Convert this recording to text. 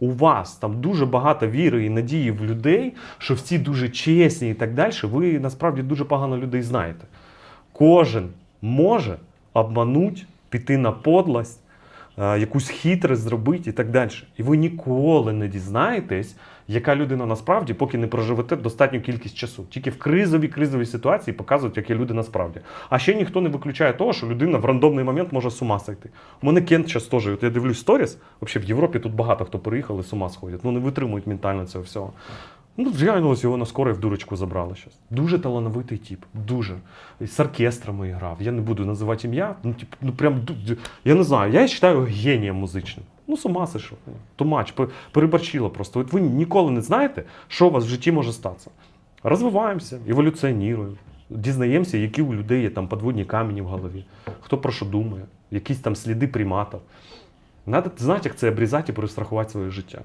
у вас там дуже багато віри і надії в людей, що всі дуже чесні і так далі, ви насправді дуже погано людей знаєте. Кожен може обмануть, піти на подлость, якусь хитрость зробити і так далі. І ви ніколи не дізнаєтесь, яка людина насправді, поки не проживете достатню кількість часу. Тільки в кризовій кризовій ситуації показують, які люди насправді. А ще ніхто не виключає того, що людина в рандомний момент може з ума сойти. У мене Кент зараз теж, от я дивлюсь сторіс, взагалі в Європі тут багато хто переїхав і з ума сходять. Ну не витримують ментально цього всього. Ну, реально ось його на скорой в дурочку забрали зараз. Дуже талановитий тип. Дуже. З оркестрами грав. Я не буду називати ім'я. Ну, тип, ну прям я не знаю. Я вважаю генієм музичним. Ну, з ума сошов. Тумач, пе- просто. От ви ніколи не знаєте, що у вас в житті може статися. Розвиваємося, еволюціонуємо, дізнаємося, які у людей є там подводні камені в голові, хто про що думає, якісь там сліди приматів. Знати, як це обрізати і перестрахувати своє життя.